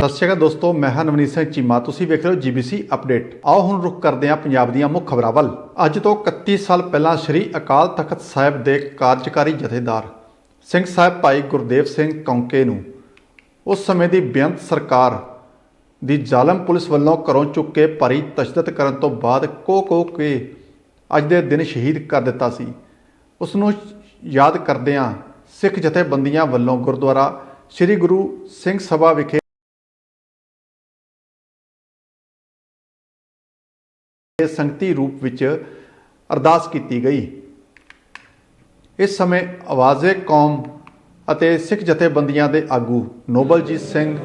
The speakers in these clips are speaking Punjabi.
ਸਤਿ ਸ਼੍ਰੀ ਅਕਾਲ ਦੋਸਤੋ, ਮੈਂ ਹਾਂ ਨਵਨੀਤ ਸਿੰਘ ਚੀਮਾ। ਤੁਸੀਂ ਵੇਖ ਰਹੇ ਹੋ ਜੀਬੀਸੀ ਅਪਡੇਟ। ਆਓ ਹੁਣ ਰੁਕ ਕਰਦੇ ਹਾਂ ਪੰਜਾਬ ਦੀਆਂ ਮੁੱਖ ਖਬਰਾਂ ਵੱਲ। ਅੱਜ ਤੋਂ 31 ਸਾਲ ਪਹਿਲਾਂ ਸ੍ਰੀ ਅਕਾਲ ਤਖਤ ਸਾਹਿਬ ਦੇ ਕਾਰਜਕਾਰੀ ਜਥੇਦਾਰ ਸਿੰਘ ਸਾਹਿਬ ਭਾਈ ਗੁਰਦੇਵ ਸਿੰਘ ਕੌਂਕੇ ਨੂੰ ਉਸ ਸਮੇਂ ਦੀ ਬੇਅੰਤ ਸਰਕਾਰ ਦੀ ਜ਼ਾਲਮ ਪੁਲਿਸ ਵੱਲੋਂ ਘਰੋਂ ਚੁੱਕ ਕੇ ਭਾਰੀ ਤਸ਼ੱਦਦ ਕਰਨ ਤੋਂ ਬਾਅਦ ਕੋ ਕੋ ਕੇ ਅੱਜ ਦੇ ਦਿਨ ਸ਼ਹੀਦ ਕਰ ਦਿੱਤਾ ਸੀ। ਉਸ ਨੂੰ ਯਾਦ ਕਰਦਿਆਂ ਸਿੱਖ ਜਥੇਬੰਦੀਆਂ ਵੱਲੋਂ ਗੁਰਦੁਆਰਾ ਸ੍ਰੀ ਗੁਰੂ ਸਿੰਘ ਸਭਾ ਵਿਖੇ ਸੰਗਤੀ ਰੂਪ ਵਿੱਚ ਅਰਦਾਸ ਕੀਤੀ ਗਈ। ਇਸ ਸਮੇਂ ਆਵਾਜ਼ੇ ਕੌਮ ਅਤੇ ਸਿੱਖ ਜਥੇਬੰਦੀਆਂ ਦੇ ਆਗੂ ਨੋਬਲਜੀਤ ਸਿੰਘ,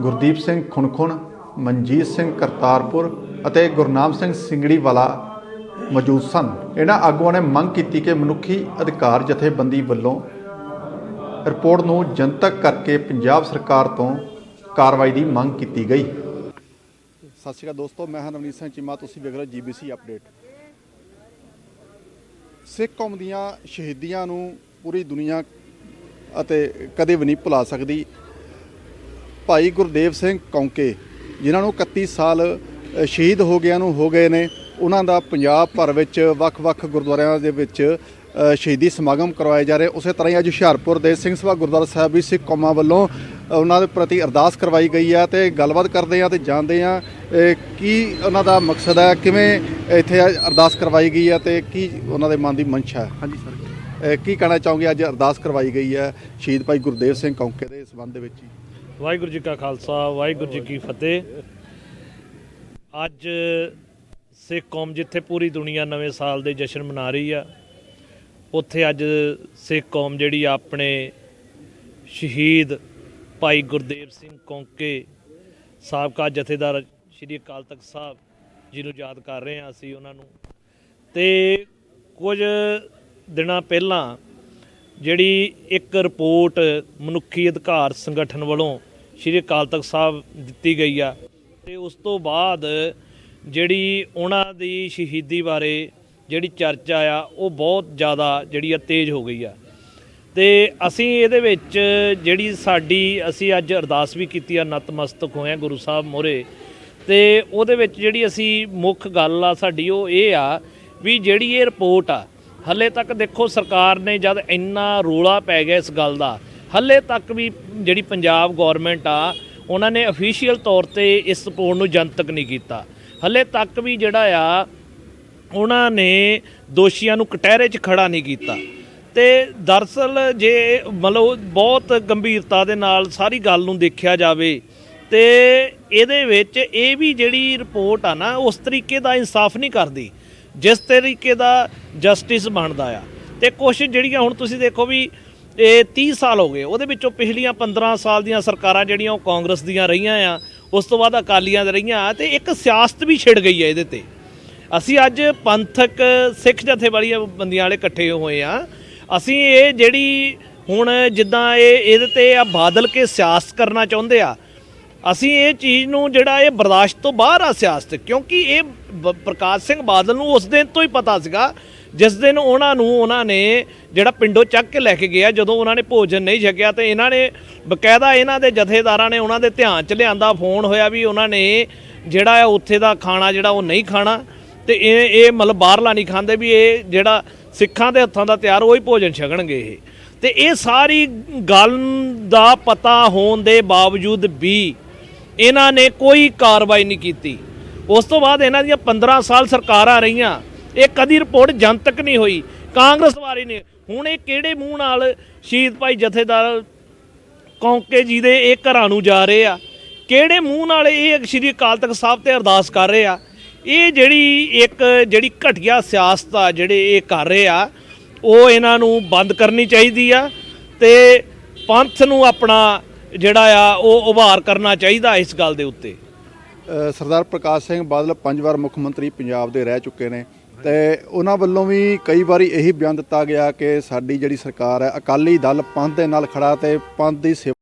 ਗੁਰਦੀਪ ਸਿੰਘ ਖੁਣਖੁਣ, ਮਨਜੀਤ ਸਿੰਘ ਕਰਤਾਰਪੁਰ ਅਤੇ ਗੁਰਨਾਮ ਸਿੰਘ ਸਿੰਗੜੀ ਵਾਲਾ ਮੌਜੂਦ ਸਨ। ਇਹਨਾਂ ਆਗੂਆਂ ਨੇ ਮੰਗ ਕੀਤੀ ਕਿ ਮਨੁੱਖੀ ਅਧਿਕਾਰ ਜਥੇਬੰਦੀ ਵੱਲੋਂ ਰਿਪੋਰਟ ਨੂੰ ਜਨਤਕ ਕਰਕੇ ਪੰਜਾਬ ਸਰਕਾਰ ਤੋਂ ਕਾਰਵਾਈ ਦੀ ਮੰਗ ਕੀਤੀ ਗਈ। ਸਤਿ ਸ਼੍ਰੀ ਅਕਾਲ ਦੋਸਤੋ, ਮੈਂ ਹਾਂ ਨਵਨੀਤ ਸਿੰਘ ਚੀਮਾ, ਤੁਸੀਂ ਵੇਖ ਰਹੇ ਹੋ ਜੀਬੀਸੀ ਅਪਡੇਟ। ਸਿੱਖ ਕੌਮ ਦੀਆਂ ਸ਼ਹੀਦੀਆਂ ਨੂੰ ਪੂਰੀ ਦੁਨੀਆ ਅਤੇ ਕਦੇ ਵੀ ਨਹੀਂ ਭੁਲਾ ਸਕਦੀ। ਭਾਈ ਗੁਰਦੇਵ ਸਿੰਘ ਕੌਂਕੇ, ਜਿਨ੍ਹਾਂ ਨੂੰ 31 ਸਾਲ ਸ਼ਹੀਦ ਹੋ ਗਿਆ ਨੂੰ ਹੋ ਗਏ ਨੇ, ਉਹਨਾਂ ਦਾ ਪੰਜਾਬ ਭਰ ਵਿੱਚ ਵੱਖ-ਵੱਖ ਗੁਰਦੁਆਰਿਆਂ ਦੇ ਵਿੱਚ ਸ਼ਹੀਦੀ ਸਮਾਗਮ ਕਰਵਾਏ ਜਾ ਰਹੇ। ਉਸੇ ਤਰ੍ਹਾਂ ਹੀ ਅੱਜ ਹੁਸ਼ਿਆਰਪੁਰ ਦੇ ਸਿੰਘ ਸਭਾ ਗੁਰਦੁਆਰਾ ਸਾਹਿਬ ਵੀ ਸਿੱਖ ਕੌਮਾਂ ਵੱਲੋਂ ਉਹਨਾਂ ਦੇ ਪ੍ਰਤੀ ਅਰਦਾਸ ਕਰਵਾਈ ਗਈ ਹੈ ਤੇ ਗੱਲਬਾਤ ਕਰਦੇ ਆ ਤੇ ਜਾਣਦੇ ਆ ਕੀ ਉਹਨਾਂ ਦਾ ਮਕਸਦ ਹੈ ਕਿਵੇਂ ਇੱਥੇ ਅਰਦਾਸ ਕਰਵਾਈ ਗਈ ਹੈ ਤੇ ਕੀ ਉਹਨਾਂ ਦੇ ਮਨ ਦੀ ਮਨਸ਼ਾ ਹੈ ਹਾਂਜੀ ਸਰ। ਕੀ ਕਹਿਣਾ ਚਾਹੋਗੇ ਅੱਜ ਅਰਦਾਸ ਕਰਵਾਈ ਗਈ ਹੈ ਸ਼ਹੀਦ ਭਾਈ ਗੁਰਦੇਵ ਸਿੰਘ ਕੌਂਕੇ ਦੇ ਸੰਬੰਧ ਦੇ ਵਿੱਚ? ਵਾਹਿਗੁਰੂ ਜੀ ਕਾ ਖਾਲਸਾ ਵਾਹਿਗੁਰੂ ਜੀ ਕੀ ਫਤਿਹ। ਅੱਜ ਸਿੱਖ ਕੌਮ ਜਿੱਥੇ ਪੂਰੀ ਦੁਨੀਆ ਨਵੇਂ ਸਾਲ ਦੇ ਜਸ਼ਨ ਮਨਾ ਰਹੀ ਆ ਉੱਥੇ ਅੱਜ ਸਿੱਖ ਕੌਮ ਜਿਹੜੀ ਆ ਆਪਣੇ ਸ਼ਹੀਦ ਭਾਈ ਗੁਰਦੇਵ ਸਿੰਘ ਕੌਂਕੇ ਸਾਬਕਾ ਜਥੇਦਾਰ ਸ਼੍ਰੀ ਅਕਾਲ ਤਖਤ ਸਾਹਿਬ ਜੀ ਨੂੰ ਯਾਦ ਕਰ ਰਹੇ ਹਾਂ ਅਸੀਂ ਉਹਨਾਂ ਨੂੰ। ਤੇ ਕੁਝ ਦਿਨਾਂ ਪਹਿਲਾਂ ਜਿਹੜੀ ਇੱਕ ਰਿਪੋਰਟ ਮਨੁੱਖੀ ਅਧਿਕਾਰ ਸੰਗਠਨ ਵੱਲੋਂ ਸ਼੍ਰੀ ਅਕਾਲ ਤਖਤ ਸਾਹਿਬ ਦਿੱਤੀ ਗਈ ਆ, ਤੇ ਉਸ ਤੋਂ ਬਾਅਦ ਜਿਹੜੀ ਉਹਨਾਂ ਦੀ ਸ਼ਹੀਦੀ ਬਾਰੇ ਜਿਹੜੀ ਚਰਚਾ ਆ, ਉਹ ਬਹੁਤ ਜ਼ਿਆਦਾ ਜਿਹੜੀ ਆ ਤੇਜ਼ ਹੋ ਗਈ ਆ। ਤੇ ਅਸੀਂ ਇਹਦੇ ਵਿੱਚ ਜਿਹੜੀ ਸਾਡੀ, ਅਸੀਂ ਅੱਜ ਅਰਦਾਸ ਵੀ ਕੀਤੀ ਆ, ਨਤਮਸਤਕ ਹੋਏ ਆ ਗੁਰੂ ਸਾਹਿਬ ਮੋਰੇ। ਤੇ ਉਹਦੇ ਵਿੱਚ ਜਿਹੜੀ ਅਸੀਂ ਮੁੱਖ ਗੱਲ ਆ ਸਾਡੀ, ਉਹ ਇਹ ਆ ਵੀ ਜਿਹੜੀ ਇਹ ਰਿਪੋਰਟ ਆ, ਹੱਲੇ ਤੱਕ ਦੇਖੋ ਸਰਕਾਰ ਨੇ ਜਦ ਇੰਨਾ ਰੋਲਾ ਪੈ ਗਿਆ ਇਸ ਗੱਲ ਦਾ, ਹੱਲੇ ਤੱਕ ਵੀ ਜਿਹੜੀ ਪੰਜਾਬ ਗਵਰਨਮੈਂਟ ਆ, ਉਹਨਾਂ ਨੇ ਅਫੀਸ਼ੀਅਲ ਤੌਰ ਤੇ ਇਸ ਰਿਪੋਰਟ ਨੂੰ ਜਨਤਕ ਨਹੀਂ ਕੀਤਾ। ਹੱਲੇ ਤੱਕ ਵੀ ਜਿਹੜਾ ਆ, ਉਹਨਾਂ ਨੇ ਦੋਸ਼ੀਆਂ ਨੂੰ ਕਟਹਿਰੇ 'ਚ ਖੜਾ ਨਹੀਂ ਕੀਤਾ। ਤੇ ਦਰਸਲ ਜੇ ਮਤਲਬ ਬਹੁਤ ਗੰਭੀਰਤਾ ਦੇ ਨਾਲ ਸਾਰੀ ਗੱਲ ਨੂੰ ਦੇਖਿਆ ਜਾਵੇ, ਤੇ ਇਹਦੇ ਵਿੱਚ ਇਹ ਵੀ ਜਿਹੜੀ ਰਿਪੋਰਟ ਆ ਨਾ, ਉਸ ਤਰੀਕੇ ਦਾ ਇਨਸਾਫ ਨਹੀਂ ਕਰਦੀ, ਜਿਸ ਤਰੀਕੇ ਦਾ ਜਸਟਿਸ ਬਣਦਾ ਆ। ਤੇ ਕੁਝ ਜਿਹੜੀਆਂ ਹੁਣ ਤੁਸੀਂ ਦੇਖੋ ਵੀ ਇਹ 30 ਸਾਲ ਹੋ ਗਏ, ਉਹਦੇ ਵਿੱਚੋਂ ਪਿਛਲੀਆਂ 15 ਸਾਲ ਦੀਆਂ ਸਰਕਾਰਾਂ ਜਿਹੜੀਆਂ ਉਹ ਕਾਂਗਰਸ ਦੀਆਂ ਰਹੀਆਂ ਆ, ਉਸ ਤੋਂ ਬਾਅਦ ਅਕਾਲੀਆਂ ਦੇ ਰਹੀਆਂ, ਤੇ ਇੱਕ ਸਿਆਸਤ ਵੀ ਛਿੜ ਗਈ ਹੈ ਇਹਦੇ ਤੇ। ਅਸੀਂ ਅੱਜ ਪੰਥਕ ਸਿੱਖ ਜਥੇਬੰਦੀਆਂ ਬੰਦੀਆਂ ਵਾਲੇ ਇਕੱਠੇ ਹੋਏ ਆ ਅਸੀਂ ਇਹ ਜਿਹੜੀ ਹੁਣ ਜਿੱਦਾਂ ਇਹ ਇਹਦੇ ਤੇ ਆ ਬਾਦਲ ਕੇ ਸਿਆਸਤ ਕਰਨਾ ਚਾਹੁੰਦੇ ਆ, ਅਸੀਂ ਇਹ ਚੀਜ਼ ਨੂੰ ਜਿਹੜਾ ਇਹ ਬਰਦਾਸ਼ਤ ਤੋਂ ਬਾਹਰ ਆ ਸਿਆਸਤ, ਕਿਉਂਕਿ ਇਹ ਬ- ਪ੍ਰਕਾਸ਼ ਸਿੰਘ ਬਾਦਲ ਨੂੰ ਉਸ ਦਿਨ ਤੋਂ ਹੀ ਪਤਾ ਸੀਗਾ, ਜਿਸ ਦਿਨ ਉਹਨਾਂ ਨੂੰ, ਉਹਨਾਂ ਨੇ ਜਿਹੜਾ ਪਿੰਡੋਂ ਚੱਕ ਕੇ ਲੈ ਕੇ ਗਿਆ, ਜਦੋਂ ਉਹਨਾਂ ਨੇ ਭੋਜਨ ਨਹੀਂ ਛਕਿਆ ਤੇ ਇਹਨਾਂ ਨੇ ਬਕਾਇਦਾ ਇਹਨਾਂ ਦੇ ਜਥੇਦਾਰਾਂ ਨੇ ਉਹਨਾਂ ਦੇ ਧਿਆਨ ਚ ਲਿਆਂਦਾ, ਫੋਨ ਹੋਇਆ ਵੀ ਉਹਨਾਂ ਨੇ ਜਿਹੜਾ ਆ ਉੱਥੇ ਦਾ ਖਾਣਾ ਜਿਹੜਾ ਉਹ ਨਹੀਂ ਖਾਣਾ। ਤੇ ਇਹ ਇਹ ਮਤਲਬ ਬਾਹਰਲਾ ਨਹੀਂ ਖਾਂਦੇ ਵੀ ਇਹ ਜਿਹੜਾ ਸਿੱਖਾਂ ਦੇ ਹੱਥਾਂ ਦਾ ਤਿਆਰ ਉਹੀ ਭੋਜਨ ਛਕਣਗੇ ਇਹ। ਤੇ ਇਹ ਸਾਰੀ ਗੱਲ ਦਾ ਪਤਾ ਹੋਣ ਦੇ ਬਾਵਜੂਦ ਵੀ ਇਹਨਾਂ ਨੇ ਕੋਈ ਕਾਰਵਾਈ ਨਹੀਂ ਕੀਤੀ। ਉਸ ਤੋਂ ਬਾਅਦ ਇਹਨਾਂ ਦੀਆਂ 15 ਸਾਲ ਸਰਕਾਰਾਂ ਰਹੀਆਂ, ਇਹ ਕਦੀ ਰਿਪੋਰਟ ਜਨਤਕ ਨਹੀਂ ਹੋਈ, ਕਾਂਗਰਸ ਵਾਰੀ ਨੇ। ਹੁਣ ਇਹ ਕਿਹੜੇ ਮੂੰਹ ਨਾਲ ਸ਼ਹੀਦ ਭਾਈ ਜਥੇਦਾਰ ਕੌਂਕੇ ਜੀ ਦੇ ਇਹ ਘਰਾਂ ਨੂੰ ਜਾ ਰਹੇ ਆ? ਕਿਹੜੇ ਮੂੰਹ ਨਾਲ ਇਹ ਸ਼੍ਰੀ ਅਕਾਲ ਤਖਤ ਸਾਹਿਬ ਤੇ ਅਰਦਾਸ ਕਰ ਰਹੇ ਆ? ਇਹ ਜਿਹੜੀ ਇੱਕ ਜਿਹੜੀ ਘਟੀਆ ਸਿਆਸਤ ਆ ਜਿਹੜੇ ਇਹ ਕਰ ਰਹੇ ਆ, ਉਹ ਇਹਨਾਂ ਨੂੰ ਬੰਦ ਕਰਨੀ ਚਾਹੀਦੀ ਆ ਤੇ ਪੰਥ ਨੂੰ ਆਪਣਾ ਜਿਹੜਾ ਆ, ਉਹ ਉਭਾਰ ਕਰਨਾ ਚਾਹੀਦਾ ਇਸ ਗੱਲ ਦੇ ਉੱਤੇ। ਸਰਦਾਰ ਪ੍ਰਕਾਸ਼ ਸਿੰਘ ਬਾਦਲ ਪੰਜ ਵਾਰ ਮੁੱਖ ਮੰਤਰੀ ਪੰਜਾਬ ਦੇ ਰਹਿ ਚੁੱਕੇ ਨੇ ਤੇ ਉਹਨਾਂ ਵੱਲੋਂ ਵੀ ਕਈ ਵਾਰੀ ਇਹੀ ਬਿਆਨ ਦਿੱਤਾ ਗਿਆ ਕਿ ਸਾਡੀ ਜਿਹੜੀ ਸਰਕਾਰ ਹੈ, ਅਕਾਲੀ ਦਲ ਪੰਥ ਦੇ ਨਾਲ ਖੜਾ ਤੇ ਪੰਥ ਦੀ ਸੇਵਾ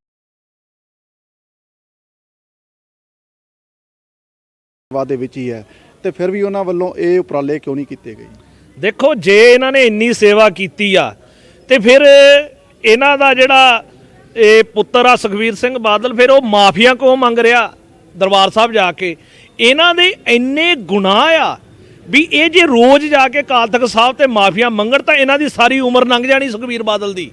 ਦੇ ਵਿੱਚ ਹੀ ਹੈ। ਤੇ ਫਿਰ ਵੀ ਉਹਨਾਂ ਵੱਲੋਂ ਇਹ ਉਪਰਾਲੇ ਕਿਉਂ ਨਹੀਂ ਕੀਤੇ ਗਏ? ਦੇਖੋ, ਜੇ ਇਹਨਾਂ ਨੇ ਇੰਨੀ ਸੇਵਾ ਕੀਤੀ ਆ, ਤੇ ਫਿਰ ਇਹਨਾਂ ਦਾ ਜਿਹੜਾ ਇਹ ਪੁੱਤਰ ਆ ਸੁਖਵੀਰ ਸਿੰਘ ਬਾਦਲ, ਫਿਰ ਉਹ ਮਾਫੀਆ ਕਿਉਂ ਮੰਗ ਰਿਹਾ ਦਰਬਾਰ ਸਾਹਿਬ ਜਾ ਕੇ? ਇਹਨਾਂ ਦੇ ਇੰਨੇ ਗੁਨਾਹ ਆ ਵੀ ਇਹ ਜੇ ਰੋਜ਼ ਜਾ ਕੇ ਅਕਾਲ ਤਖਤ ਸਾਹਿਬ ਤੇ ਮਾਫੀਆ ਮੰਗਣ, ਤਾਂ ਇਹਨਾਂ ਦੀ ਸਾਰੀ ਉਮਰ ਲੰਘ ਜਾਣੀ ਸੁਖਵੀਰ ਬਾਦਲ ਦੀ।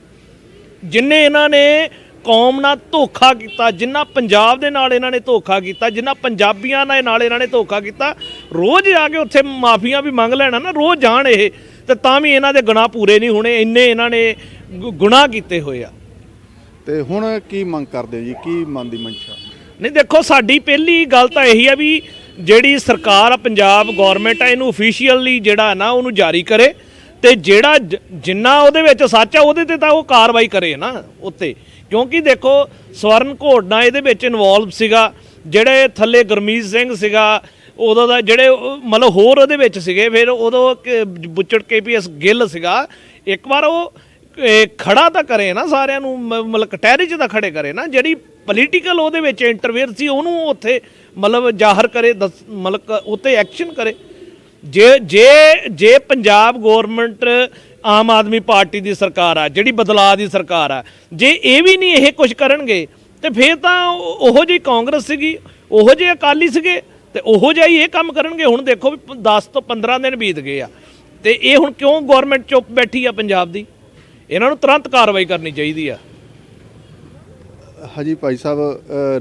ਜਿੰਨੇ ਇਹਨਾਂ ਨੇ ਕੌਮ ਨਾਲ ਧੋਖਾ ਕੀਤਾ ਜਿੰਨਾ ਪੰਜਾਬ ਦੇ ਨਾਲ ਇਹਨਾਂ ਨੇ ਧੋਖਾ ਕੀਤਾ ਜਿੰਨਾ ਪੰਜਾਬੀਆਂ ਨਾਲ ਨਾਲ ਇਹਨਾਂ ਨੇ ਧੋਖਾ ਕੀਤਾ ਰੋਜ਼ ਆ ਕੇ ਉੱਥੇ ਮਾਫੀਆਂ ਵੀ ਮੰਗ ਲੈਣਾ ਨਾ ਰੋਜ਼ ਜਾਣ ਇਹ ਤੇ ਤਾਂ ਵੀ ਇਹਨਾਂ ਦੇ ਗੁਨਾਹ ਪੂਰੇ ਨਹੀਂ ਹੋਣੇ ਇੰਨੇ ਇਹਨਾਂ ਨੇ ਗੁਨਾਹ ਕੀਤੇ ਹੋਏ ਆ। ਤੇ ਹੁਣ ਕੀ ਮੰਗ ਕਰਦੇ ਹੋ ਜੀ? ਕੀ ਮਨ ਦੀ ਮਨਸ਼ਾ? ਨਹੀਂ ਦੇਖੋ ਸਾਡੀ ਪਹਿਲੀ ਗੱਲ ਤਾਂ ਇਹੀ ਆ ਵੀ ਜਿਹੜੀ ਸਰਕਾਰ ਆ ਪੰਜਾਬ ਗਵਰਨਮੈਂਟ ਆ ਇਹਨੂੰ ਅਫੀਸ਼ੀਅਲੀ ਜਿਹੜਾ ਨਾ ਉਹਨੂੰ ਜਾਰੀ ਕਰੇ ਤੇ ਜਿਹੜਾ ਜਿੰਨਾ ਉਹਦੇ ਵਿੱਚ ਸੱਚ ਆ ਉਹਦੇ ਤੇ ਤਾਂ ਉਹ ਕਾਰਵਾਈ ਕਰੇ ਨਾ ਉੱਤੇ। ਕਿਉਂਕਿ ਦੇਖੋ, ਸਵਰਨ ਘੋੜਨਾ ਇਹਦੇ ਵਿੱਚ ਇਨਵੋਲਵ ਸੀਗਾ, ਜਿਹੜੇ ਥੱਲੇ ਗੁਰਮੀਤ ਸਿੰਘ ਸੀਗਾ, ਉਦੋਂ ਦਾ ਜਿਹੜੇ ਮਤਲਬ ਹੋਰ ਉਹਦੇ ਵਿੱਚ ਸੀਗੇ, ਫਿਰ ਉਦੋਂ ਕ- ਬੁੱਚੜ ਕੇਪੀਐਸ ਗਿੱਲ ਸੀਗਾ, ਇੱਕ ਵਾਰ ਉਹ, ਇਹ ਖੜਾ ਤਾਂ ਕਰੇ ਨਾ ਸਾਰਿਆਂ ਨੂੰ, ਮ- ਮਤਲਬ ਕਟਹਿਰੇ 'ਚ ਤਾਂ ਖੜੇ ਕਰੇ ਨਾ, ਜਿਹੜੀ ਪੋਲੀਟੀਕਲ ਉਹਦੇ ਵਿੱਚ ਇੰਟਰਫੇਅਰ ਸੀ, ਉਹਨੂੰ ਉੱਥੇ ਮਤਲਬ ਜ਼ਾਹਰ ਕਰੇ, ਦੱਸ- ਮਤਲਬ ਕ- ਉੱਤੇ ਐਕਸ਼ਨ ਕਰੇ। ਜੇ ਜੇ ਜੇ ਪੰਜਾਬ ਗਵਰਨਮੈਂਟ ਆਮ ਆਦਮੀ ਪਾਰਟੀ ਦੀ ਸਰਕਾਰ ਆ, ਜਿਹੜੀ ਬਦਲਾਅ ਦੀ ਸਰਕਾਰ ਆ, ਜੇ ਇਹ ਵੀ ਨਹੀਂ ਇਹ ਕੁਝ ਕਰਨਗੇ, ਤੇ ਫਿਰ ਤਾਂ ਉਹ- ਉਹੋ ਜਿਹੀ ਕਾਂਗਰਸ ਸੀਗੀ, ਉਹੋ ਜਿਹੇ ਅਕਾਲੀ ਸੀਗੇ, ਤੇ ਉਹੋ ਜਿਹਾ ਹੀ ਇਹ ਕੰਮ ਕਰਨਗੇ। ਹੁਣ ਦੇਖੋ ਵੀ 10 ਤੋਂ 15 ਦਿਨ ਬੀਤ ਗਏ ਆ, ਤੇ ਇਹ ਹੁਣ ਕਿਉਂ ਗਵਰਨਮੈਂਟ ਚੁੱਪ ਬੈਠੀ ਆ ਪੰਜਾਬ ਦੀ? ਇਹਨਾਂ ਨੂੰ ਤੁਰੰਤ ਕਾਰਵਾਈ ਕਰਨੀ ਚਾਹੀਦੀ ਆ। ਹਾਂਜੀ ਭਾਈ ਸਾਹਿਬ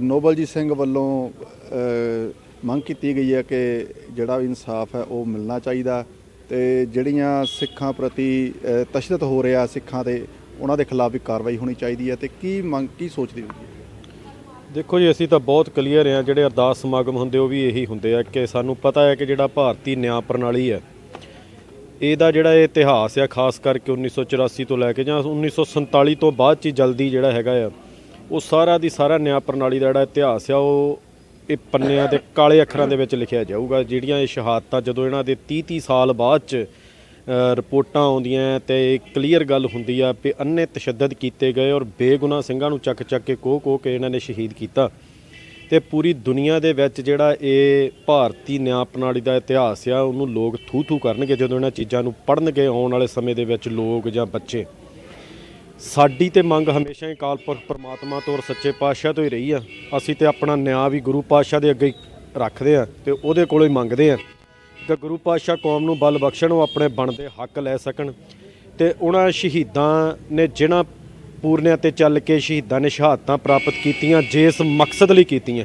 ਨੋਬਲਜੀਤ ਸਿੰਘ ਵੱਲੋਂ ਮੰਗ ਕੀਤੀ ਗਈ ਹੈ ਕਿ ਜਿਹੜਾ ਇਨਸਾਫ ਹੈ ਉਹ ਮਿਲਣਾ ਚਾਹੀਦਾ ਤੇ ਜਿਹੜੀਆਂ ਸਿੱਖਾਂ ਪ੍ਰਤੀ ਅ, ਤਸ਼ੱਦਦ ਹੋ ਰਿਹਾ ਸਿੱਖਾਂ ਦੇ ਉਹਨਾਂ ਦੇ ਖਿਲਾਫ ਵੀ ਕਾਰਵਾਈ ਹੋਣੀ ਚਾਹੀਦੀ ਹੈ ਤੇ ਕੀ ਮੰਗ ਕੀ ਸੋਚਦੇ ਹੋ? ਦੇਖੋ ਜੀ ਅਸੀਂ ਤਾਂ ਬਹੁਤ ਕਲੀਅਰ ਹਾਂ ਜਿਹੜੇ ਅਰਦਾਸ ਸਮਾਗਮ ਹੁੰਦੇ ਉਹ ਵੀ ਇਹੀ ਹੁੰਦੇ ਆ ਕਿ ਸਾਨੂੰ ਪਤਾ ਹੈ ਕਿ ਜਿਹੜਾ ਭਾਰਤੀ ਨਿਆਂ ਪ੍ਰਣਾਲੀ ਹੈ ਇਹਦਾ ਜਿਹੜਾ ਇਹ ਇਤਿਹਾਸ ਆ ਖਾਸ ਕਰਕੇ 1984 ਤੋਂ ਲੈ ਕੇ ਜਾਂ 1947 ਤੋਂ ਬਾਅਦ ਚ ਹੀ ਜਲਦੀ ਜਿਹੜਾ ਹੈਗਾ ਆ ਉਹ ਸਾਰਾ ਦੀ ਸਾਰਾ ਨਿਆਂ ਪ੍ਰਣਾਲੀ ਦਾ ਜਿਹੜਾ ਇਤਿਹਾਸ ਆ ਉਹ ਇਹ ਪੰਨਿਆਂ ਦੇ ਕਾਲੇ ਅੱਖਰਾਂ ਦੇ ਵਿੱਚ ਲਿਖਿਆ ਜਾਊਗਾ, ਜਿਹੜੀਆਂ ਇਹ ਸ਼ਹਾਦਤਾਂ ਜਦੋਂ ਇਹਨਾਂ ਦੇ 30 30 ਸਾਲ ਬਾਅਦ ਚ ਰਿਪੋਰਟਾਂ ਆਉਂਦੀਆਂ ਤੇ ਕਲੀਅਰ ਗੱਲ ਹੁੰਦੀ ਆ ਵੀ ਅੰਨੇ ਤਸ਼ੱਦਦ ਕੀਤੇ ਗਏ ਔਰ ਬੇਗੁਨਾਹ ਸਿੰਘਾਂ ਨੂੰ ਚੱਕ ਚੱਕ ਕੇ ਕੋਹ ਕੋਹ ਕੇ ਇਹਨਾਂ ਨੇ ਸ਼ਹੀਦ ਕੀਤਾ। ਤੇ ਪੂਰੀ ਦੁਨੀਆ ਦੇ ਵਿੱਚ ਜਿਹੜਾ ਇਹ ਭਾਰਤੀ ਨਿਆਂ ਪ੍ਰਣਾਲੀ ਦਾ ਇਤਿਹਾਸ ਆ, ਉਹਨੂੰ ਲੋਕ ਥੂ ਥੂ ਕਰਨਗੇ ਜਦੋਂ ਇਹਨਾਂ ਚੀਜ਼ਾਂ ਨੂੰ ਪੜ੍ਹਨਗੇ, ਆਉਣ ਵਾਲੇ ਸਮੇਂ ਦੇ ਵਿੱਚ ਲੋਕ ਜਾਂ ਬੱਚੇ। ਸਾਡੀ ਤੇ ਮੰਗ ਹਮੇਸ਼ਾ ਹੀ ਕਾਲ ਪੁਰਖ ਪ੍ਰਮਾਤਮਾ ਤੋਂ ਔਰ ਸੱਚੇ ਪਾਤਸ਼ਾਹ ਤੋਂ ਹੀ ਰਹੀ ਆ। ਅਸੀਂ ਤੇ ਆਪਣਾ ਨਿਆਂ ਵੀ ਗੁਰੂ ਪਾਤਸ਼ਾਹ ਦੇ ਅੱਗੇ ਹੀ ਰੱਖਦੇ ਆ ਤੇ ਉਹਦੇ ਕੋਲੋਂ ਹੀ ਮੰਗਦੇ ਆ। ਕਿ ਗੁਰੂ ਪਾਤਸ਼ਾਹ ਕੌਮ ਨੂੰ ਬਲ ਬਖਸ਼ਣ, ਉਹ ਆਪਣੇ ਬਣਦੇ ਹੱਕ ਲੈ ਸਕਣ। ਤੇ ਉਹਨਾਂ ਸ਼ਹੀਦਾਂ ਨੇ ਜਿਨ੍ਹਾਂ ਪੂਰਨਿਆਂ ਤੇ ਚੱਲ ਕੇ ਸ਼ਹੀਦਾਂ ਨੇ ਸ਼ਹਾਦਤਾਂ ਪ੍ਰਾਪਤ ਕੀਤੀਆਂ ਜਿਸ ਮਕਸਦ ਲਈ ਕੀਤੀਆਂ।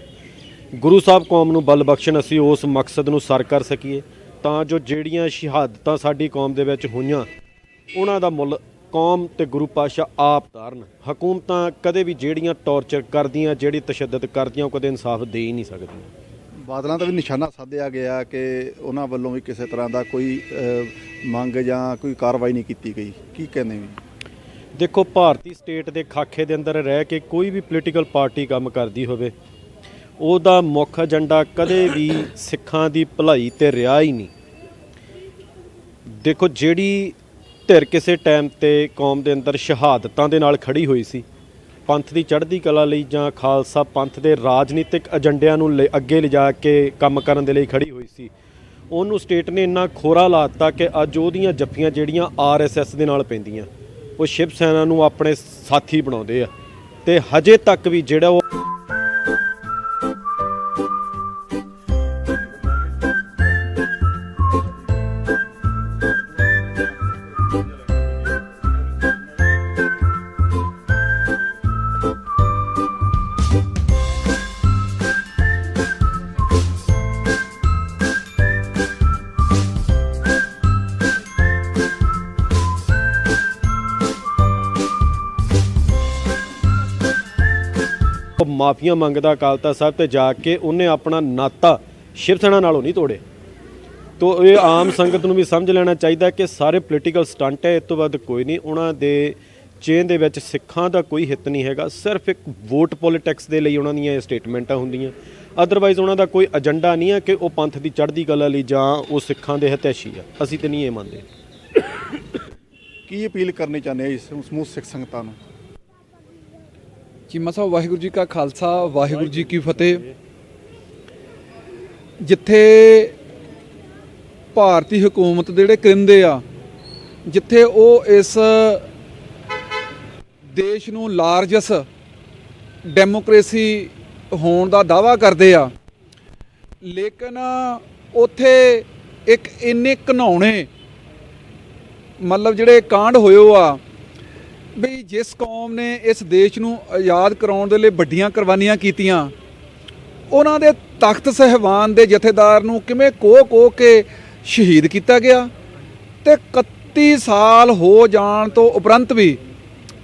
ਗੁਰੂ ਸਾਹਿਬ ਕੌਮ ਨੂੰ ਬਲ ਬਖਸ਼ਣ, ਅਸੀਂ ਉਸ ਮਕਸਦ ਨੂੰ ਸਰ ਕਰ ਸਕੀਏ। ਤਾਂ ਜੋ ਜਿਹੜੀਆਂ ਸ਼ਹਾਦਤਾਂ ਸਾਡੀ ਕੌਮ ਦੇ ਵਿੱਚ ਹੋਈਆਂ, ਉਹਨਾਂ ਦਾ ਮੁੱਲ ਕੌਮ ਤੇ ਗੁਰੂ ਪਾਤਸ਼ਾਹ ਆਪ ਤਾਰਨ ਹਕੂਮਤਾਂ ਕਦੇ ਵੀ ਜਿਹੜੀਆਂ ਟੌਰਚਰ ਕਰਦੀਆਂ ਜਿਹੜੀ ਤਸ਼ੱਦਦ ਕਰਦੀਆਂ ਉਹ ਕਦੇ ਇਨਸਾਫ ਦੇ ਹੀ ਨਹੀਂ ਸਕਦੀਆਂ। ਬਾਦਲਾਂ ਦਾ ਵੀ ਨਿਸ਼ਾਨਾ ਸਾਧਿਆ ਗਿਆ ਕਿ ਉਹਨਾਂ ਵੱਲੋਂ ਵੀ ਕਿਸੇ ਤਰ੍ਹਾਂ ਦਾ ਕੋਈ ਮੰਗ ਜਾਂ ਕੋਈ ਕਾਰਵਾਈ ਨਹੀਂ ਕੀਤੀ ਗਈ। ਕੀ ਕਹਿੰਦੇ ਵੀ? ਦੇਖੋ ਭਾਰਤੀ ਸਟੇਟ ਦੇ ਖਾਖੇ ਦੇ ਅੰਦਰ ਰਹਿ ਕੇ ਕੋਈ ਵੀ ਪੋਲੀਟੀਕਲ ਪਾਰਟੀ ਕੰਮ ਕਰਦੀ ਹੋਵੇ ਉਹਦਾ ਮੁੱਖ ਏਜੰਡਾ ਕਦੇ ਵੀ ਸਿੱਖਾਂ ਦੀ ਭਲਾਈ ਤੇ ਰਿਹਾ ਹੀ ਨਹੀਂ। ਦੇਖੋ ਜਿਹੜੀ ਧਿਰ ਕਿਸੇ ਟਾਈਮ ਤੇ ਕੌਮ ਦੇ ਅੰਦਰ ਸ਼ਹਾਦਤਾਂ ਦੇ ਨਾਲ ਖੜੀ ਹੋਈ ਸੀ। ਪੰਥ ਦੀ ਚੜ੍ਹਦੀ ਕਲਾ ਲਈ ਜਾਂ ਖਾਲਸਾ ਪੰਥ ਦੇ ਰਾਜਨੀਤਿਕ ਏਜੰਡਿਆਂ ਨੂੰ ਲੈ- ਅੱਗੇ ਲਿਜਾ ਕੇ ਕੰਮ ਕਰਨ ਦੇ ਲਈ ਖੜੀ ਹੋਈ ਸੀ। ਉਹਨੂੰ ਸਟੇਟ ਨੇ ਇੰਨਾ ਖੋਰਾ ਲਾਤਾ ਕਿ ਅੱਜ ਉਹਦੀਆਂ ਜੱਫੀਆਂ ਜਿਹੜੀਆਂ ਆਰਐਸਐਸ ਦੇ ਨਾਲ ਪੈਂਦੀਆਂ, ਉਹ ਸ਼ਿਵ ਸੈਨਾ ਨੂੰ ਆਪਣੇ ਸਾਥੀ ਬਣਾਉਂਦੇ ਆ। ਤੇ ਹਜੇ ਤੱਕ ਵੀ ਜਿਹੜਾ ਉਹ ਮਾਫੀਆਂ ਮੰਗਦਾ ਅਕਾਲ ਤਖਤ ਸਾਹਿਬ ਤੇ ਜਾ ਕੇ ਉਹਨੇ ਆਪਣਾ ਨਾਤਾ ਸ਼ਿਵ ਸੈਨਾ ਨਾਲੋਂ ਨਹੀਂ ਤੋੜਿਆ। ਤੋ ਇਹ ਆਮ ਸੰਗਤ ਨੂੰ ਵੀ ਸਮਝ ਲੈਣਾ ਚਾਹੀਦਾ ਕਿ ਸਾਰੇ ਪੋਲੀਟੀਕਲ ਸਟੰਟ ਹੈ ਇਸ ਤੋਂ ਵੱਧ ਕੋਈ ਨਹੀਂ। ਉਹਨਾਂ ਦੇ ਚੇਨ ਦੇ ਵਿੱਚ ਸਿੱਖਾਂ ਦਾ ਕੋਈ ਹਿੱਤ ਨਹੀਂ ਹੈਗਾ। ਸਿਰਫ ਇੱਕ ਵੋਟ ਪੋਲਿਟਿਕਸ ਦੇ ਲਈ ਉਹਨਾਂ ਦੀਆਂ ਇਹ ਸਟੇਟਮੈਂਟਾਂ ਹੁੰਦੀਆਂ। ਅਦਰਵਾਈਜ਼ ਉਹਨਾਂ ਦਾ ਕੋਈ ਏਜੰਡਾ ਨਹੀਂ ਹੈ ਕਿ ਉਹ ਪੰਥ ਦੀ ਚੜ੍ਹਦੀ ਕਲਾ ਲਈ ਜਾਂ ਉਹ ਸਿੱਖਾਂ ਦੇ ਹਿਤੈਸ਼ੀ ਆ। ਅਸੀਂ ਤੇ ਨਹੀਂ ਇਹ ਮੰਨਦੇ। ਕੀ ਅਪੀਲ ਕਰਨੀ ਚਾਹੁੰਦੇ ਆ ਇਸ ਸਮੂਹ ਸਿੱਖ ਸੰਗਤਾਂ ਨੂੰ? ਚੀਮਾ ਸਾਹਿਬ ਵਾਹਿਗੁਰੂ ਜੀ ਕਾ ਖਾਲਸਾ, ਵਾਹਿਗੁਰੂ ਜੀ ਕੀ ਫਤਿਹ। ਜਿੱਥੇ ਭਾਰਤੀ ਹਕੂਮਤ ਦੇ ਜਿਹੜੇ ਕਰਿੰਦੇ ਆ, ਜਿੱਥੇ ਉਹ ਇਸ ਦੇਸ਼ ਨੂੰ ਲਾਰਜਸ ਡੈਮੋਕ੍ਰੇਸੀ ਹੋਣ ਦਾ ਦਾਵਾ ਕਰਦੇ ਆ, ਲੇਕਿਨ ਉੱਥੇ ਇੱਕ ਇੰਨੇ ਘਨਾਉਣੇ ਮਤਲਬ ਜਿਹੜੇ ਕਾਂਡ ਹੋਇਓ ਆ ਵੀ ਜਿਸ ਕੌਮ ਨੇ ਇਸ ਦੇਸ਼ ਨੂੰ ਆਜ਼ਾਦ ਕਰਾਉਣ ਦੇ ਲਈ ਵੱਡੀਆਂ ਕੁਰਬਾਨੀਆਂ ਕੀਤੀਆਂ, ਉਹਨਾਂ ਦੇ ਤਖਤ ਸਹਿਬਾਨ ਦੇ ਜਥੇਦਾਰ ਨੂੰ ਕਿਵੇਂ ਕੋਹ ਕੋਹ ਕੇ ਸ਼ਹੀਦ ਕੀਤਾ ਗਿਆ ਤੇ 31 ਸਾਲ ਹੋ ਜਾਣ ਤੋਂ ਉਪਰੰਤ ਵੀ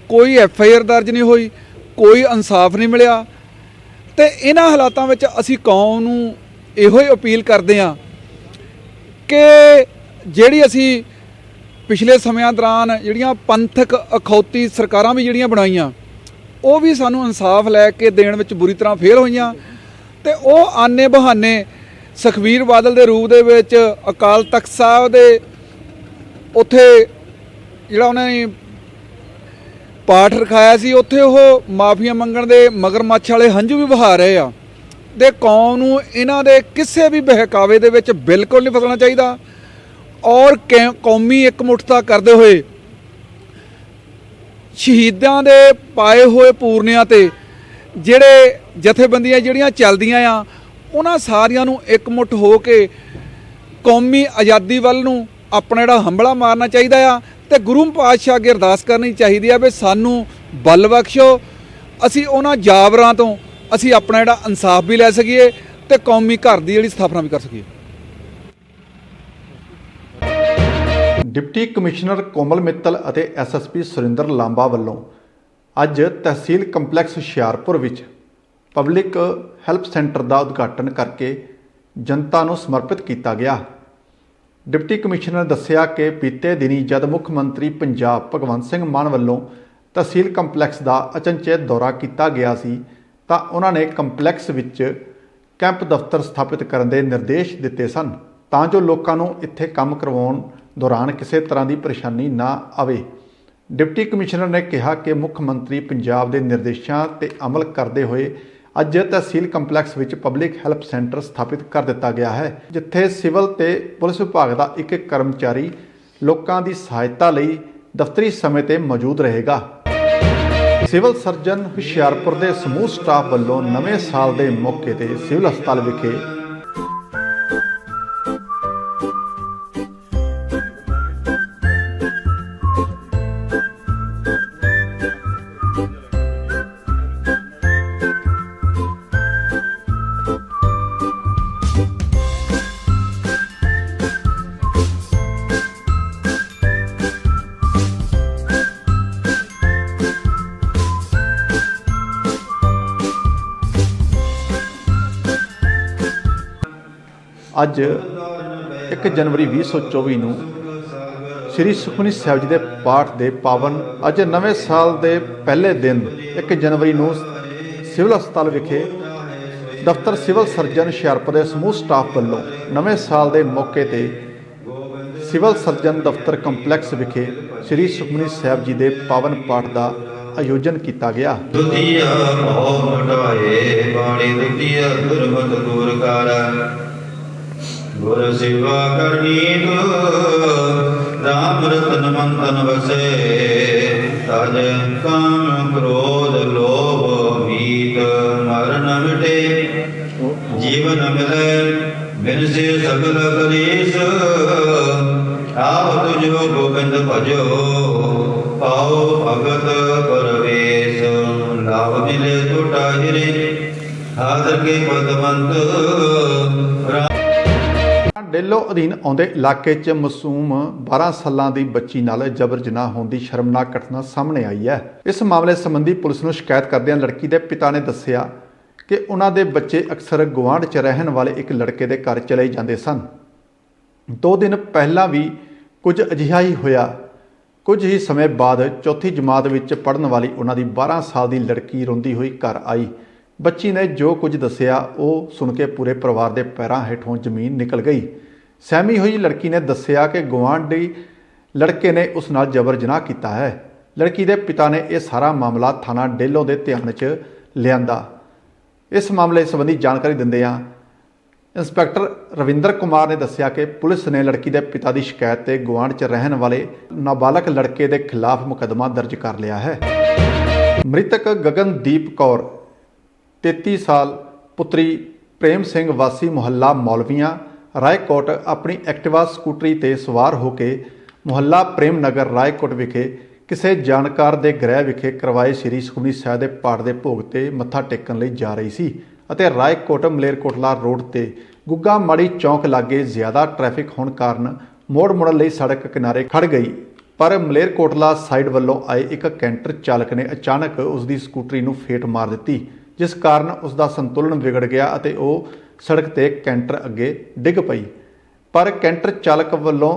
ਕੋਈ ਐਫ ਆਈ ਆਰ ਦਰਜ ਨਹੀਂ ਹੋਈ, ਕੋਈ ਇਨਸਾਫ ਨਹੀਂ ਮਿਲਿਆ ਤੇ ਇਹਨਾਂ ਹਾਲਾਤਾਂ ਵਿੱਚ ਅਸੀਂ ਕੌਮ ਨੂੰ ਇਹੋ ਹੀ ਅਪੀਲ ਕਰਦੇ ਹਾਂ ਕਿ ਜਿਹੜੀ ਅਸੀਂ ਪਿਛਲੇ ਸਮਿਆਂ ਦੌਰਾਨ ਜਿਹੜੀਆਂ ਪੰਥਕ ਅਖੌਤੀ ਸਰਕਾਰਾਂ ਵੀ ਜਿਹੜੀਆਂ ਬਣਾਈਆਂ, ਉਹ ਵੀ ਸਾਨੂੰ ਇਨਸਾਫ ਲੈ ਕੇ ਦੇਣ ਵਿੱਚ ਬੁਰੀ ਤਰ੍ਹਾਂ ਫੇਲ ਹੋਈਆਂ। ਤੇ ਉਹ ਆਨੇ ਬਹਾਨੇ ਸੁਖਬੀਰ ਬਾਦਲ ਦੇ ਰੂਪ ਦੇ ਵਿੱਚ ਅਕਾਲ ਤਖਤ ਸਾਹਿਬ ਦੇ ਉੱਥੇ ਜਿਹੜਾ ਉਹਨਾਂ ਨੇ ਪਾਠ ਰਖਾਇਆ ਸੀ, ਉੱਥੇ ਉਹ ਮਾਫੀਆਂ ਮੰਗਣ ਦੇ ਮਗਰਮੱਛ ਵਾਲੇ ਹੰਝੂ ਵੀ ਵਹਾ ਰਹੇ ਆ। ਦੇ ਕੌਮ ਨੂੰ ਇਹਨਾਂ ਦੇ ਕਿਸੇ ਵੀ ਬਹਿਕਾਵੇ ਦੇ ਵਿੱਚ ਬਿਲਕੁਲ ਨਹੀਂ ਫਸਣਾ ਚਾਹੀਦਾ। ਔਰ ਕੈ- ਕੌਮੀ ਇਕਮੁੱਠਤਾ ਕਰਦੇ ਹੋਏ ਸ਼ਹੀਦਾਂ ਦੇ ਪਾਏ ਹੋਏ ਪੂਰਨਿਆਂ ਤੇ ਜਿਹੜੇ ਜਥੇਬੰਦੀਆਂ ਜਿਹੜੀਆਂ ਚੱਲਦੀਆਂ ਆ, ਉਹਨਾਂ ਸਾਰਿਆਂ ਨੂੰ ਇਕਮੁੱਠ ਹੋ ਕੇ ਕੌਮੀ ਆਜ਼ਾਦੀ ਵੱਲ ਨੂੰ ਆਪਣਾ ਜਿਹੜਾ ਹੰਬਲਾ ਮਾਰਨਾ ਚਾਹੀਦਾ ਆ ਤੇ ਗੁਰੂ ਪਾਤਸ਼ਾਹ ਅੱਗੇ ਅਰਦਾਸ ਕਰਨੀ ਚਾਹੀਦੀ ਆ ਵੀ ਸਾਨੂੰ ਬਲ ਬਖਸ਼ੋ, ਅਸੀਂ ਉਹਨਾਂ ਜਾਬਰਾਂ ਤੋਂ ਅਸੀਂ ਆਪਣਾ ਜਿਹੜਾ ਇਨਸਾਫ ਵੀ ਲੈ ਸਕੀਏ ਤੇ ਕੌਮੀ ਘਰ ਦੀ ਜਿਹੜੀ ਸਥਾਪਨਾ ਵੀ ਕਰ ਸਕੀਏ। ਡਿਪਟੀ ਕਮਿਸ਼ਨਰ ਕੋਮਲ ਮਿੱਤਲ ਅਤੇ ਐਸਐਸਪੀ ਸੁਰਿੰਦਰ ਲਾਂਬਾ ਵੱਲੋਂ ਅੱਜ ਤਹਿਸੀਲ ਕੰਪਲੈਕਸ ਹੁਸ਼ਿਆਰਪੁਰ ਵਿੱਚ ਪਬਲਿਕ ਹੈਲਪ ਸੈਂਟਰ ਦਾ ਉਦਘਾਟਨ ਕਰਕੇ ਜਨਤਾ ਨੂੰ ਸਮਰਪਿਤ ਕੀਤਾ ਗਿਆ। ਡਿਪਟੀ ਕਮਿਸ਼ਨਰ ਦੱਸਿਆ ਕਿ ਬੀਤੇ ਦਿਨੀ ਜਦ ਮੁੱਖ ਮੰਤਰੀ ਪੰਜਾਬ ਭਗਵੰਤ ਸਿੰਘ ਮਾਨ ਵੱਲੋਂ ਤਹਿਸੀਲ ਕੰਪਲੈਕਸ ਦਾ ਅਚਨਚੇਤ ਦੌਰਾ ਕੀਤਾ ਗਿਆ ਸੀ, ਤਾਂ ਉਹਨਾਂ ਨੇ ਕੰਪਲੈਕਸ ਵਿੱਚ ਕੈਂਪ ਦਫ਼ਤਰ ਸਥਾਪਿਤ ਕਰਨ ਦੇ ਨਿਰਦੇਸ਼ ਦਿੱਤੇ ਸਨ। ਤਾਂ ਜੋ ਲੋਕਾਂ ਨੂੰ ਇੱਥੇ ਕੰਮ ਕਰਵਾਉਣ ਦੌਰਾਨ ਕਿਸੇ ਤਰ੍ਹਾਂ ਦੀ ਪਰੇਸ਼ਾਨੀ ਨਾ ਆਵੇ। ਡਿਪਟੀ ਕਮਿਸ਼ਨਰ ਨੇ ਕਿਹਾ ਕਿ ਮੁੱਖ ਮੰਤਰੀ ਪੰਜਾਬ ਦੇ ਨਿਰਦੇਸ਼ਾਂ ਤੇ ਅਮਲ ਕਰਦੇ ਹੋਏ ਅੱਜ ਤਹਿਸੀਲ ਕੰਪਲੈਕਸ ਵਿੱਚ ਪਬਲਿਕ ਹੈਲਪ ਸੈਂਟਰ ਸਥਾਪਿਤ ਕਰ ਦਿੱਤਾ ਗਿਆ ਹੈ, ਜਿੱਥੇ ਸਿਵਲ ਤੇ ਪੁਲਿਸ ਵਿਭਾਗ ਦਾ ਇੱਕ ਇੱਕ ਕਰਮਚਾਰੀ ਲੋਕਾਂ ਦੀ ਸਹਾਇਤਾ ਲਈ ਦਫ਼ਤਰੀ ਸਮੇਂ ਤੇ ਮੌਜੂਦ ਰਹੇਗਾ। ਸਿਵਲ ਸਰਜਨ ਹੁਸ਼ਿਆਰਪੁਰ ਦੇ ਸਮੂਹ ਸਟਾਫ ਵੱਲੋਂ ਨਵੇਂ ਸਾਲ ਦੇ ਮੌਕੇ ਤੇ ਸਿਵਲ ਹਸਪਤਾਲ ਵਿਖੇ ਅੱਜ 1 ਜਨਵਰੀ 2024 ਨੂੰ ਸ੍ਰੀ ਸੁਖਮਨੀ ਸਾਹਿਬ ਜੀ ਦੇ ਪਾਠ ਦੇ ਪਾਵਨ ਅੱਜ ਨਵੇਂ ਸਾਲ ਦੇ ਪਹਿਲੇ ਦਿਨ 1 ਜਨਵਰੀ ਨੂੰ ਸਿਵਲ ਹਸਪਤਾਲ ਵਿਖੇ ਦਫ਼ਤਰ ਸਿਵਲ ਸਰਜਨ ਹੁਸ਼ਿਆਰਪੁਰ ਦੇ ਸਮੂਹ ਸਟਾਫ ਵੱਲੋਂ ਨਵੇਂ ਸਾਲ ਦੇ ਮੌਕੇ ਤੇ ਸਿਵਲ ਸਰਜਨ ਦਫ਼ਤਰ ਕੰਪਲੈਕਸ ਵਿਖੇ ਸ੍ਰੀ ਸੁਖਮਨੀ ਸਾਹਿਬ ਜੀ ਦੇ ਪਾਵਨ ਪਾਠ ਦਾ ਆਯੋਜਨ ਕੀਤਾ ਗਿਆ। ਦੁਤੀਆ ਭਉ ਮਟਾਏ, ਬਾਣੀ ਦੁਤੀਆ ਦੁਰਮਤ ਦੂਰ ਕਰ ਗੁਰ ਸੇਵਾ ਕਰਨੀ ਤੂੰ। ਰਾਮ ਰਤਨ ਮੰਤਨ ਵਸੇ, ਤਜ ਕਾਮ ਕ੍ਰੋਧ ਲੋਭ ਮੀਤ, ਮਰਨ ਮਿਟੇ। ਜੀਵਨ ਮਿਲੇ, ਬਿਨ ਸੇ ਸਗਲ ਕਲੇਸ਼। ਆਪ ਤੁਝੋ ਗੋਬਿੰਦ ਭਜੋ ਪਾਉ ਭਗਤ ਪਰਵੇਸ਼। ਲਾਭ ਮਿਲੇ ਟੋਟਾ ਹਿਰੇ ਹਾਦਰ ਕੇ ਪਦਵੰਤ ਡੇਲੋ ਅਧੀਨ ਆਉਂਦੇ ਇਲਾਕੇ 'ਚ ਮਾਸੂਮ 12 ਸਾਲਾਂ ਦੀ ਬੱਚੀ ਨਾਲ ਜਬਰ ਜਨਾਹ ਹੋਣ ਦੀ ਸ਼ਰਮਨਾਕ ਘਟਨਾ ਸਾਹਮਣੇ ਆਈ ਹੈ। ਇਸ ਮਾਮਲੇ ਸੰਬੰਧੀ ਪੁਲਿਸ ਨੂੰ ਸ਼ਿਕਾਇਤ ਕਰਦਿਆਂ ਲੜਕੀ ਦੇ ਪਿਤਾ ਨੇ ਦੱਸਿਆ ਕਿ ਉਹਨਾਂ ਦੇ ਬੱਚੇ ਅਕਸਰ ਗੁਆਂਢ 'ਚ ਰਹਿਣ ਵਾਲੇ ਇੱਕ ਲੜਕੇ ਦੇ ਘਰ ਚਲੇ ਜਾਂਦੇ ਸਨ। ਦੋ ਦਿਨ ਪਹਿਲਾਂ ਵੀ ਕੁਝ ਅਜਿਹਾ ਹੀ ਹੋਇਆ। ਕੁਝ ਹੀ ਸਮੇਂ ਬਾਅਦ ਚੌਥੀ ਜਮਾਤ ਵਿੱਚ ਪੜ੍ਹਨ ਵਾਲੀ ਉਹਨਾਂ ਦੀ 12 ਸਾਲ ਦੀ ਲੜਕੀ ਰੋਂਦੀ ਹੋਈ ਘਰ ਆਈ। ਬੱਚੀ ਨੇ ਜੋ ਕੁਝ ਦੱਸਿਆ, ਉਹ ਸੁਣ ਕੇ ਪੂਰੇ ਪਰਿਵਾਰ ਦੇ ਪੈਰਾਂ ਹੇਠੋਂ ਜ਼ਮੀਨ ਨਿਕਲ ਗਈ। ਸਹਿਮੀ ਹੋਈ ਲੜਕੀ ਨੇ ਦੱਸਿਆ ਕਿ ਗੁਆਂਢੀ ਲੜਕੇ ਨੇ ਉਸ ਨਾਲ ਜਬਰ ਜਨਾਹ ਕੀਤਾ ਹੈ। ਲੜਕੀ ਦੇ ਪਿਤਾ ਨੇ ਇਹ ਸਾਰਾ ਮਾਮਲਾ ਥਾਣਾ ਡੇਲੋ ਦੇ ਧਿਆਨ 'ਚ ਲਿਆਂਦਾ। ਇਸ ਮਾਮਲੇ ਸੰਬੰਧੀ ਜਾਣਕਾਰੀ ਦਿੰਦਿਆਂ ਇੰਸਪੈਕਟਰ ਰਵਿੰਦਰ ਕੁਮਾਰ ਨੇ ਦੱਸਿਆ ਕਿ ਪੁਲਿਸ ਨੇ ਲੜਕੀ ਦੇ ਪਿਤਾ ਦੀ ਸ਼ਿਕਾਇਤ ਤੇ ਗੁਆਂਢ 'ਚ ਰਹਿਣ ਵਾਲੇ ਨਾਬਾਲਗ ਲੜਕੇ ਦੇ ਖਿਲਾਫ ਮੁਕੱਦਮਾ ਦਰਜ ਕਰ ਲਿਆ ਹੈ। ਮ੍ਰਿਤਕ ਗਗਨਦੀਪ ਕੌਰ 33 ਸਾਲ ਪੁੱਤਰੀ ਪ੍ਰੇਮ ਸਿੰਘ ਵਾਸੀ ਮੁਹੱਲਾ ਮੌਲਵੀਆਂ ਰਾਏਕੋਟ ਆਪਣੀ ਐਕਟਿਵਾ ਸਕੂਟਰੀ ਤੇ ਸਵਾਰ ਹੋ ਕੇ ਮੁਹੱਲਾ ਪ੍ਰੇਮ ਨਗਰ ਰਾਏਕੋਟ ਵਿਖੇ ਕਿਸੇ ਜਾਣਕਾਰ ਦੇ ਗ੍ਰਹਿ ਵਿਖੇ ਕਰਵਾਏ ਸ੍ਰੀ ਸੁਖਮਨੀ ਸਾਹਿਬ ਦੇ ਪਾਠ ਦੇ ਭੋਗ ਤੇ ਮੱਥਾ ਟੇਕਣ ਲਈ ਜਾ ਰਹੀ ਸੀ ਅਤੇ ਰਾਏਕੋਟ ਮਲੇਰਕੋਟਲਾ ਰੋਡ ਤੇ ਗੁੱਗਾ ਮਾੜੀ ਚੌਂਕ ਲਾਗੇ ਜ਼ਿਆਦਾ ਟ੍ਰੈਫਿਕ ਹੋਣ ਕਾਰਨ ਮੋੜ ਮੁੜਨ ਲਈ ਸੜਕ ਕਿਨਾਰੇ ਖੜ ਗਈ। ਪਰ ਮਲੇਰਕੋਟਲਾ ਸਾਈਡ ਵੱਲੋਂ ਆਏ ਇੱਕ ਕੈਂਟਰ ਚਾਲਕ ਨੇ ਅਚਾਨਕ ਉਸ ਦੀ ਸਕੂਟਰੀ ਨੂੰ ਫੇਟ ਮਾਰ ਦਿੱਤੀ। ਜਿਸ ਕਾਰਨ ਉਸ ਦਾ ਸੰਤੁਲਨ ਵਿਗੜ ਗਿਆ ਅਤੇ ਉਹ ਸੜਕ ਤੇ ਕੈਂਟਰ ਅੱਗੇ ਡਿੱਗ ਪਈ। ਪਰ ਕੈਂਟਰ ਚਾਲਕ ਵੱਲੋਂ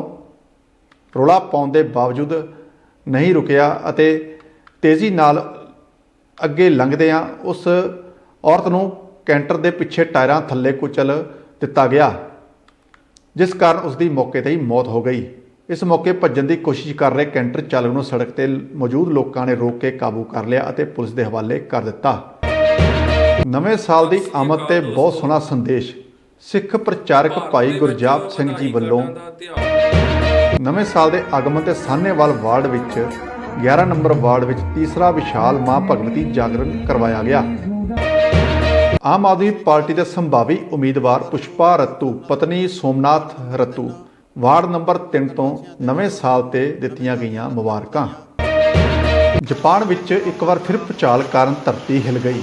ਰੋਲਾ ਪਾਉਣ ਦੇ ਬਾਵਜੂਦ ਨਹੀਂ ਰੁਕਿਆ ਅਤੇ ਤੇਜ਼ੀ ਨਾਲ ਅੱਗੇ ਲੰਘਦਿਆਂ ਉਸ ਔਰਤ ਨੂੰ ਕੈਂਟਰ ਦੇ ਪਿੱਛੇ ਟਾਇਰਾਂ ਥੱਲੇ ਕੁਚਲ ਦਿੱਤਾ ਗਿਆ, ਜਿਸ ਕਾਰਨ ਉਸ ਦੀ ਮੌਕੇ ਤੇ ਹੀ ਮੌਤ ਹੋ ਗਈ। ਇਸ ਮੌਕੇ ਭੱਜਣ ਦੀ ਕੋਸ਼ਿਸ਼ ਕਰ ਰਹੇ ਕੈਂਟਰ ਚਾਲਕ ਨੂੰ ਸੜਕ ਤੇ ਮੌਜੂਦ ਲੋਕਾਂ ਨੇ ਰੋਕ ਕੇ ਕਾਬੂ ਕਰ ਲਿਆ ਅਤੇ ਪੁਲਿਸ ਦੇ ਹਵਾਲੇ ਕਰ ਦਿੱਤਾ। ਨਵੇਂ ਸਾਲ ਦੀ ਆਮਦ ਤੇ ਬਹੁਤ ਸੋਹਣਾ ਸੰਦੇਸ਼। ਸਿੱਖ ਪ੍ਰਚਾਰਕ ਭਾਈ ਗੁਰਜਾਪ ਸਿੰਘ ਜੀ ਵੱਲੋਂ ਨਵੇਂ ਸਾਲ ਦੇ ਆਗਮਨ ਤੇ ਸਾਹਨੇਵਾਲ ਵਾਰਡ ਵਿੱਚ 11 ਨੰਬਰ ਵਾਰਡ ਵਿੱਚ ਤੀਸਰਾ ਵਿਸ਼ਾਲ ਮਾਂ ਭਗਵਤੀ ਜਾਗਰਣ ਕਰਵਾਇਆ ਗਿਆ। ਆਮ ਆਦਮੀ ਪਾਰਟੀ ਦੇ ਸੰਭਾਵੀ ਉਮੀਦਵਾਰ ਪੁਸ਼ਪਾ ਰੱਤੂ ਪਤਨੀ ਸੋਮਨਾਥ ਰੱਤੂ ਵਾਰਡ ਨੰਬਰ 3 ਤੋਂ ਨਵੇਂ ਸਾਲ ਤੇ ਦਿੱਤੀਆਂ ਗਈਆਂ ਮੁਬਾਰਕਾਂ। ਜਾਪਾਨ ਵਿੱਚ ਇੱਕ ਵਾਰ ਫਿਰ ਭੂਚਾਲ ਕਾਰਨ ਧਰਤੀ ਹਿਲ ਗਈ।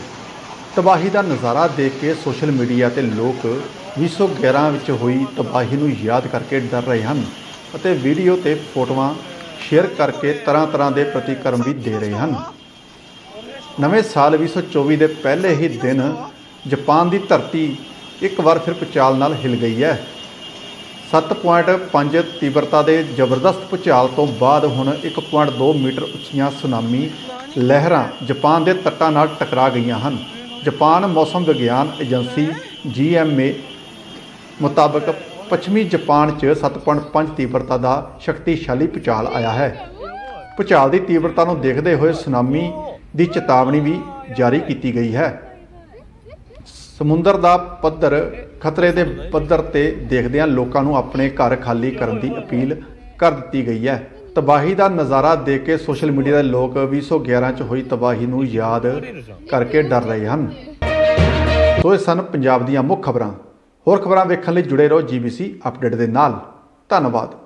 ਤਬਾਹੀ ਦਾ ਨਜ਼ਾਰਾ ਦੇਖ ਕੇ ਸੋਸ਼ਲ ਮੀਡੀਆ ਤੇ ਲੋਕ 2011 ਵਿੱਚ ਹੋਈ ਤਬਾਹੀ ਨੂੰ ਯਾਦ ਕਰਕੇ ਡਰ ਰਹੇ ਹਨ ਅਤੇ ਵੀਡੀਓ ਤੇ ਫੋਟੋਆਂ ਸ਼ੇਅਰ ਕਰਕੇ ਤਰ੍ਹਾਂ-ਤਰ੍ਹਾਂ ਦੇ ਪ੍ਰਤੀਕਰਮ ਵੀ ਦੇ ਰਹੇ ਹਨ। ਨਵੇਂ ਸਾਲ 2024 ਦੇ ਪਹਿਲੇ ਹੀ ਦਿਨ ਜਾਪਾਨ ਦੀ ਧਰਤੀ ਇੱਕ ਵਾਰ ਫਿਰ ਭੂਚਾਲ ਨਾਲ ਹਿਲ ਗਈ ਹੈ। 7.5 ਤੀਬਰਤਾ ਦੇ ਜ਼ਬਰਦਸਤ ਭੂਚਾਲ ਤੋਂ ਬਾਅਦ ਹੁਣ 1.2 ਮੀਟਰ ਉੱਚੀਆਂ ਸੁਨਾਮੀ ਲਹਿਰਾਂ ਜਾਪਾਨ ਦੇ ਤੱਟਾਂ ਨਾਲ ਟਕਰਾ ਗਈਆਂ ਹਨ। ਜਾਪਾਨ ਮੌਸਮ ਵਿਗਿਆਨ ਏਜੰਸੀ GMA ਮੁਤਾਬਕ ਪੱਛਮੀ ਜਾਪਾਨ 'ਚ 7.5 ਤੀਬਰਤਾ ਦਾ ਸ਼ਕਤੀਸ਼ਾਲੀ ਭੂਚਾਲ ਆਇਆ ਹੈ। ਭੂਚਾਲ ਦੀ ਤੀਬਰਤਾ ਨੂੰ ਦੇਖਦੇ ਹੋਏ ਸੁਨਾਮੀ ਦੀ ਚੇਤਾਵਨੀ ਵੀ ਜਾਰੀ ਕੀਤੀ ਗਈ ਹੈ। ਸਮੁੰਦਰ ਦਾ ਪੱਧਰ, ਖਤਰੇ ਦੇ ਪੱਧਰ ਤੇ ਦੇਖਦਿਆਂ ਲੋਕਾਂ ਨੂੰ ਆਪਣੇ ਘਰ ਖਾਲੀ ਕਰਨ ਦੀ ਅਪੀਲ ਕਰ ਦਿੱਤੀ ਗਈ ਹੈ। ਤਬਾਹੀ ਦਾ ਨਜ਼ਾਰਾ ਦੇਖ ਕੇ ਸੋਸ਼ਲ ਮੀਡੀਆ ਦੇ ਲੋਕ 2011 ਚ ਹੋਈ ਤਬਾਹੀ ਨੂੰ ਯਾਦ ਕਰਕੇ ਡਰ ਰਹੇ ਹਨ। ਸੋ ਇਹ ਸਨ ਪੰਜਾਬ ਦੀਆਂ ਮੁੱਖ ਖਬਰਾਂ। ਹੋਰ ਖਬਰਾਂ ਵੇਖਣ ਲਈ ਜੁੜੇ ਰਹੋ ਜੀਬੀਸੀ ਅਪਡੇਟ ਦੇ ਨਾਲ। ਧੰਨਵਾਦ।